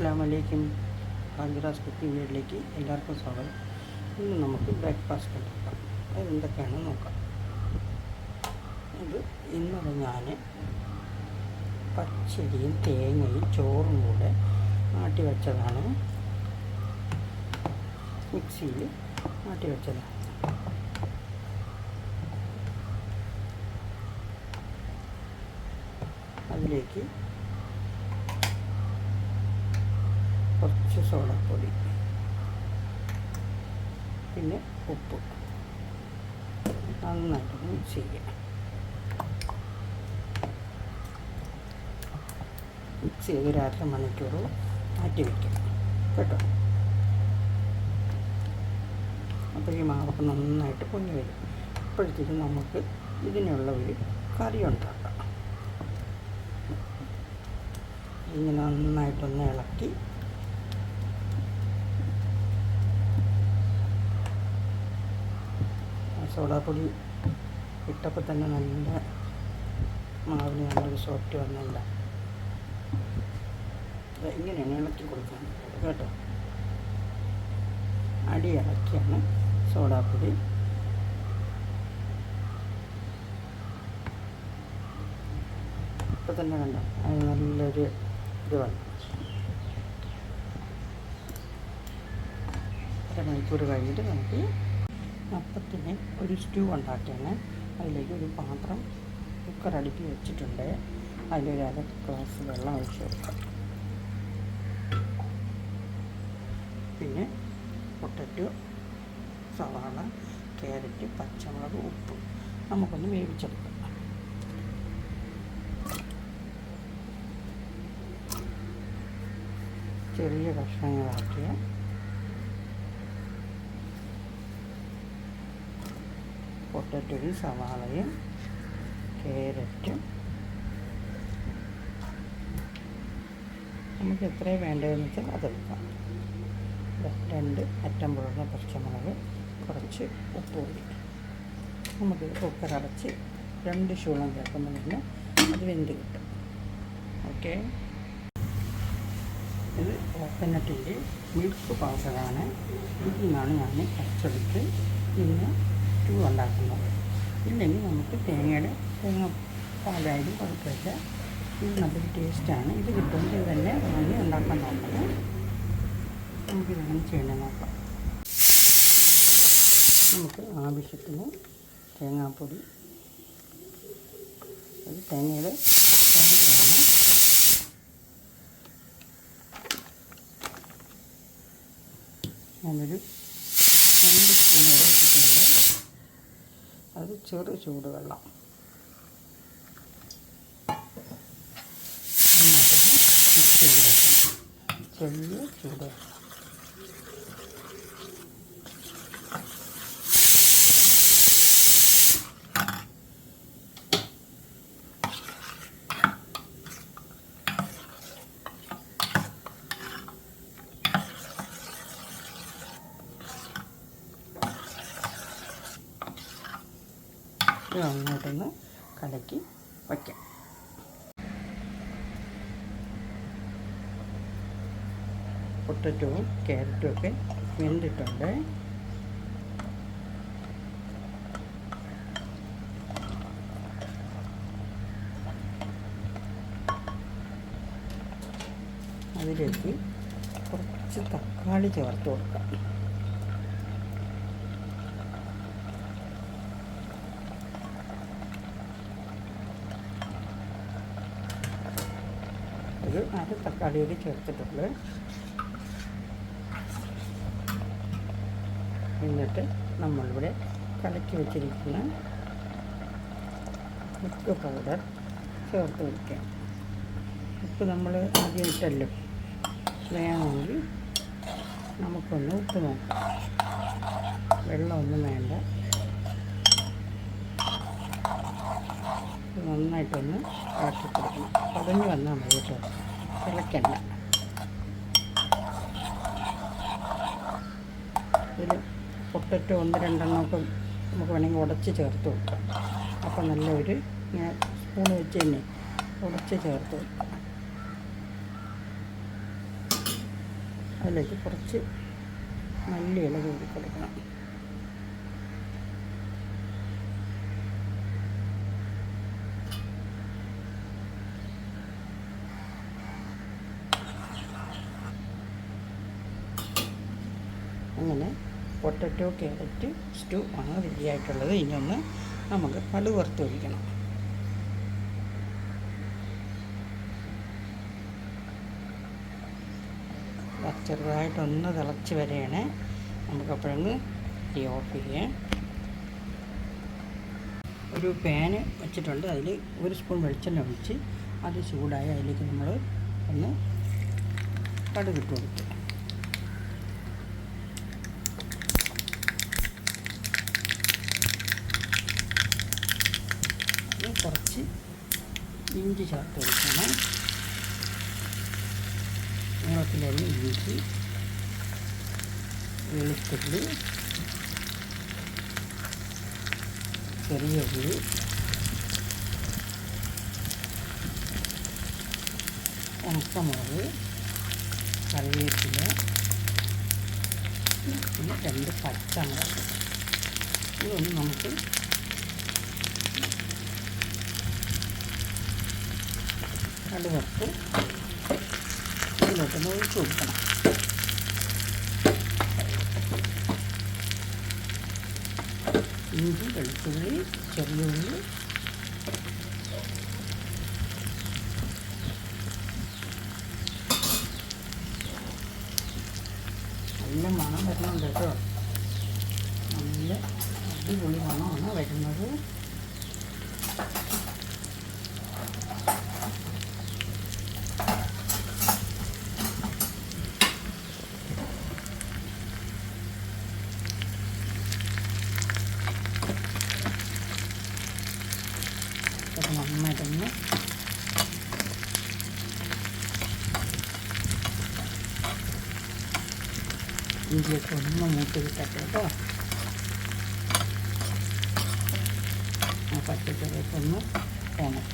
അസ്സാം വലൈക്കും ഹാജിറാസ് കുക്കിംഗ് വീട്ടിലേക്ക് എല്ലാവർക്കും സ്വാഗതം. ഇന്ന് നമുക്ക് ബ്രേക്ക്ഫാസ്റ്റ് ഉണ്ടാക്കാം. അതെന്തൊക്കെയാണ് നോക്കാം. ഇത് ഇന്നലെ ഞാൻ പച്ചരിയും തേങ്ങയും ചോറും കൂടെ മാറ്റി വെച്ചതാണ്. മിക്സിയിൽ മാറ്റി വെച്ചതാണ്. അതിലേക്ക് കുറച്ച് സോഡപ്പൊടി. പിന്നെ ഉപ്പ്. നന്നായിട്ട് മിക്സ് ചെയ്യുക മിക്സ് ചെയ്ത് ഒരു അര മണിക്കൂർ മാറ്റി വയ്ക്കുക കേട്ടോ? അപ്പോൾ ഈ മാവൊക്കെ നന്നായിട്ട് പൊങ്ങി വരും. അപ്പോഴത്തേക്കും നമുക്ക് ഇതിനുള്ള ഒരു കറി ഉണ്ടാക്കാം. ഇങ്ങനെ നന്നായിട്ടൊന്ന് ഇളക്കി സോഡാപ്പൊടി ഇട്ടപ്പോൾ തന്നെ നല്ല മാവിന് നല്ലൊരു സോഫ്റ്റ് വന്നില്ല. ഇങ്ങനെയാണ് ഇളക്കി കൊടുക്കാൻ. കേട്ടോ? അടി ഇളക്കിയാണ് സോഡാപ്പൊടി. ഇപ്പം തന്നെ കണ്ട? അത് നല്ലൊരു ഇത് വന്നു. അരമണിക്കൂർ കഴിഞ്ഞിട്ട് നമുക്ക് അപ്പത്തിന് ഒരു സ്റ്റൂ ഉണ്ടാക്കിയാണ്. അതിലേക്ക് ഒരു പാത്രം കുക്കർ അടുക്കി വെച്ചിട്ടുണ്ട്. അതിലൊരു അര ഗ്ലാസ് വെള്ളം ഒഴിച്ച് കൊടുക്കാം. പിന്നെ പൊട്ടറ്റോ സവാള ക്യാരറ്റ് പച്ചമുളക് ഉപ്പ് നമുക്കൊന്ന് വേവിച്ചെടുക്കാം. ചെറിയ കഷ്ണങ്ങളാക്കിയ പൊട്ടറ്റോയും സവാളയും ക്യാരറ്റും. നമുക്ക് എത്രയും വേണ്ടതെന്ന് വെച്ചാൽ അതെടുക്കാം രണ്ട് അറ്റം പുറന്ന പച്ചമുളക് കുറച്ച് ഉപ്പ് പൊടി നമുക്ക് കുക്കർ അടച്ച് രണ്ട് ശൂളം കേൾക്കുമ്പോൾ തന്നെ അത് വെന്ത് കിട്ടും. ഓക്കെ ഇത് കോക്കനട്ടിന്റെ മിൽക്ക് പൗഡറാണ് ഇതിൽ നിന്നാണ് ഞാൻ അരച്ചെടുത്ത് ഇന്ന് സ്റ്റൂ ഉണ്ടാക്കുന്നത് ഇല്ലെങ്കിൽ നമുക്ക് തേങ്ങയുടെ തേങ്ങ പാലായാലും കുഴപ്പമില്ല. ഇത് നല്ലൊരു ടേസ്റ്റാണ് ഇത് കിട്ടുമ്പോൾ ഇത് തന്നെ വാങ്ങി ഉണ്ടാക്കാൻ നോക്കണം. നമുക്കിതെങ്ങനെ ചെയ്യണം നോക്കാം. നമുക്ക് ആവശ്യത്തിന് തേങ്ങാപ്പൊടി അത് തേങ്ങയുടെ പൗഡറാണ് ഞാനൊരു രണ്ട് സ്പൂൺ വരെ ഇട്ടിട്ടുണ്ട്. അത് ചെറു ചൂടുവെള്ളം. നന്നായിട്ടൊന്ന് മിക്സ് ചെയ്ത് വെക്കണം. ചെറിയ ചൂടുവെള്ളം ഇത് അങ്ങോട്ടൊന്ന് കലക്കി വയ്ക്കാം. പൊട്ടറ്റോവും ക്യാരറ്റും ഒക്കെ വെന്തിട്ടുണ്ട്. അതിലേക്ക് കുറച്ച് തക്കാളി ചേർത്ത് കൊടുക്കാം. ഒരു അര കൂടി ചേർത്തിട്ടുണ്ട്. എന്നിട്ട് നമ്മളിവിടെ കലക്കി വെച്ചിരിക്കുന്ന ഉപ്പ് പൗഡർ ചേർത്ത് വയ്ക്കാം ഉപ്പ് നമ്മൾ ആദ്യം ഇട്ടല്ലോ. വേണമെങ്കിൽ നമുക്കൊന്ന് ഉപ്പ് നോക്കാം. വെള്ളമൊന്നും വേണ്ട. നന്നായിട്ടൊന്ന് ഇളക്കി കൊടുക്കണം പതഞ്ഞ് വന്നാൽ മതി കേട്ടോ. തിളയ്ക്കണ്ട ഇതിൽ പൊട്ടറ്റോ ഒന്ന് രണ്ടെണ്ണമൊക്കെ നമുക്ക് വേണമെങ്കിൽ ഉടച്ച് ചേർത്ത് കൊടുക്കാം. അപ്പോൾ നല്ലൊരു ഇങ്ങനെ സ്പൂൺ വെച്ച് തന്നെ ഉടച്ച് ചേർത്ത് കൊടുക്കാം. അതിലേക്ക് കുറച്ച് മല്ലിയില കൂടി കൊടുക്കണം. പൊട്ടറ്റോ ക്യാരറ്റ് സ്റ്റൂ ആണ് റെഡിയായിട്ടുള്ളത് ഇനിയൊന്ന് നമുക്ക് കടു വറുത്ത് ഒഴിക്കണം ചെറുതായിട്ടൊന്ന് തിളച്ച് വരെയാണ്. നമുക്കപ്പോഴൊന്ന് ഈ ഓഫ് ചെയ്യാം. ഒരു പാന് വെച്ചിട്ടുണ്ട്. അതിൽ ഒരു സ്പൂൺ വെളിച്ചെണ്ണ ഒഴിച്ച് അത് ചൂടായി അതിലേക്ക് നമ്മൾ ഒന്ന് കടുകിട്ട് കൊടുക്കും അതിൽ കുറച്ച് ഇഞ്ചി ചേർത്ത് കൊടുക്കണം. നീളത്തിലരി ഇഞ്ചി വെളുത്തുള്ളി ചെറിയ ഉള്ളി ഉണക്കമുളക് കറിവേപ്പില പിന്നെ രണ്ട് പച്ചമുളക്. ഇതൊന്ന് നമുക്ക് കടുവറുത്ത് ഇതിലോട്ടൊന്ന് ഒഴിച്ചു കൊടുക്കണം. ഇഞ്ചി വെളുത്തുള്ളി ചെറിയ ഉള്ളി. നല്ല മണം വരണമുണ്ട് കേട്ടോ. നല്ല അടിപൊളി മണമാണ് വരുന്നത് ഇതൊക്കെ നന്നായിട്ടൊന്ന് ഇഞ്ചിയൊക്കെ ഒന്ന് മൂത്ത് കിട്ടട്ടെ കേട്ടോ ആ പച്ചക്കറിയൊക്കെ ഒന്ന് പോണം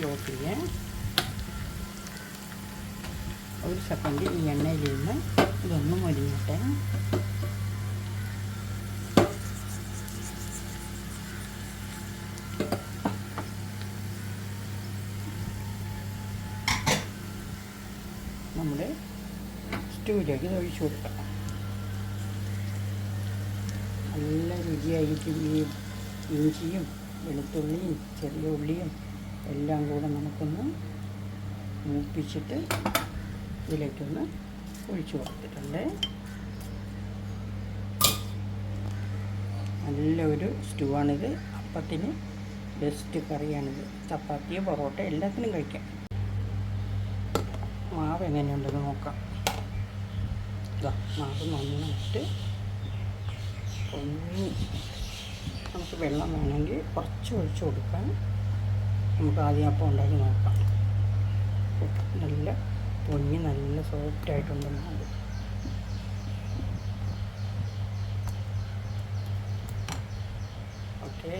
നമുക്ക് തീ ഒരു സെക്കൻഡ് ഈ എണ്ണയിൽ നിന്ന് ഇതൊന്ന് മൊരിഞ്ഞിട്ട് നമ്മൾ സ്റ്റൂവിലേക്ക് ഇത് ഒഴിച്ചു കൊടുക്കാം. നല്ല രുചിയായിരിക്കും ഈ ഇഞ്ചിയും വെളുത്തുള്ളിയും ചെറിയ ഉള്ളിയും എല്ലാം കൂടെ നമുക്കൊന്ന് മൂപ്പിച്ചിട്ട് ഇതിലേക്കൊന്ന് ഒഴിച്ചു കൊടുത്തിട്ടുണ്ട്. നല്ല ഒരു സ്റ്റൂ ആണിത് അപ്പത്തിന് ബെസ്റ്റ് കറിയാണിത്. ചപ്പാത്തിയോ പൊറോട്ട എല്ലാത്തിനും കഴിക്കാം. മാവ് എങ്ങനെയുണ്ടെന്ന് നോക്കാം. മാവ് നന്നായിട്ട് പൊങ്ങി. നമുക്ക് വെള്ളം വേണമെങ്കിൽ കുറച്ച് ഒഴിച്ചു കൊടുക്കാം. നമുക്ക് ആദ്യം അപ്പം ഉണ്ടാക്കി നോക്കാം. നല്ല പൊങ്ങി നല്ല സോഫ്റ്റ് ആയിട്ടുണ്ട് മാവ്. ഓക്കെ.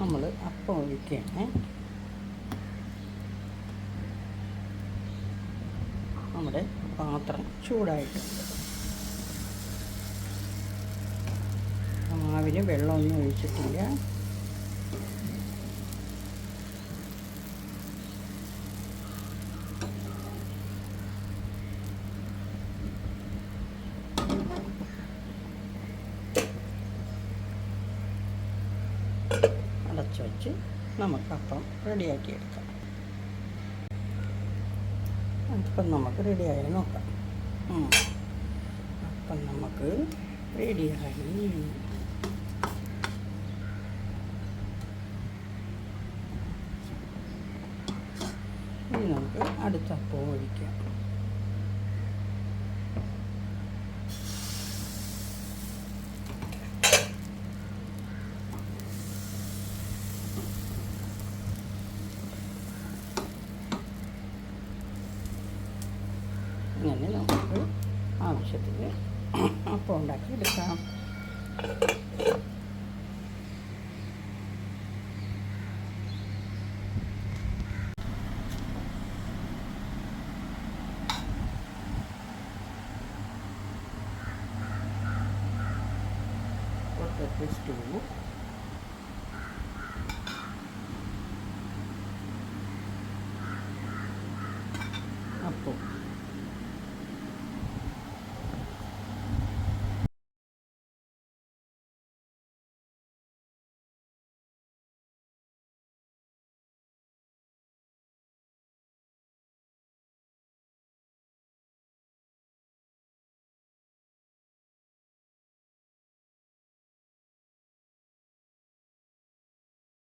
നമ്മൾ അപ്പം ഒഴിക്കുകയാണ്. നമ്മുടെ പാത്രം ചൂടായിട്ടുണ്ട്. മാവിന് വെള്ളമൊന്നും ഒഴിച്ചിട്ടില്ല. അടച്ചു വച്ച് നമുക്കപ്പം റെഡിയാക്കി എടുക്കാം. അപ്പം നമുക്ക് റെഡിയായി നോക്കാം. അപ്പം നമുക്ക് റെഡിയായി. നമുക്ക് അടുത്ത അപ്പവും ഒഴിക്കാം. ഇങ്ങനെ നമുക്ക് ആവശ്യത്തിന് അപ്പം ഉണ്ടാക്കി എടുക്കാം പൊട്ടറ്റോ സ്റ്റൂ